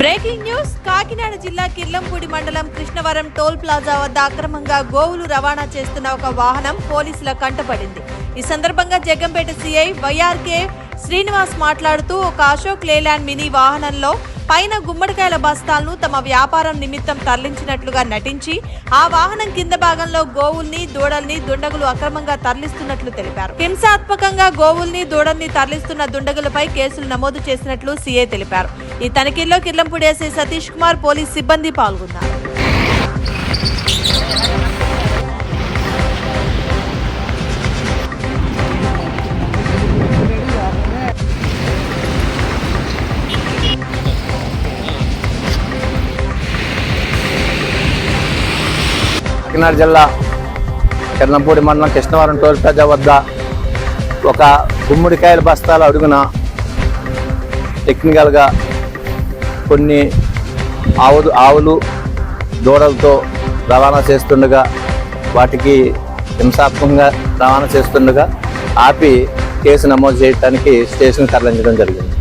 Breaking news Kakinada జిల్లా కిర్లంపూడి మండలం Krishnavaram toll plaza వద్ద అక్రమంగా గోవులు రవాణా చేస్తున్న ఒక వాహనం పోలీసుల కంటపడింది. ఈ సందర్భంగా జగ్గంపేట సిఐ వైఆర్కే శ్రీనివాస్ మాట్లాడుతూ ఒక అశోక్ లేలాండ్ మినీ వాహనంలో పైన గుమ్మడికాయల బస్తాలను తమ వ్యాపారం నిమిత్తం తరలించినట్లుగా నటించి ఆ వాహనం కింద భాగంలో గోవుల్ని దూడల్ని దుండగులు అక్రమంగా తరలిస్తున్నట్లు తెలిపారు. హింసాత్మకంగా గోవుల్ని దూడల్ని తరలిస్తున్న దుండగులపై కేసులు నమోదు చేసినట్లు సీఏ తెలిపారు. ఈ తనిఖీల్లో కిర్లంపూడి ఎస్ఐ సతీష్ కుమార్ పోలీస్ సిబ్బంది పాల్గొన్నారు. కాకినాడ జిల్లా కిరణంపూడి మండలం కృష్ణవరం టోల్ ప్లాజా వద్ద ఒక గుమ్మడికాయల బస్తాల అడుగున టెక్నికల్గా కొన్ని ఆవులు ఆవులు దూడలతో రవాణా చేస్తుండగా వాటికి హింసాత్మకంగా రవాణా చేస్తుండగా ఆపి కేసు నమోదు చేయడానికి స్టేషన్ తరలించడం జరిగింది.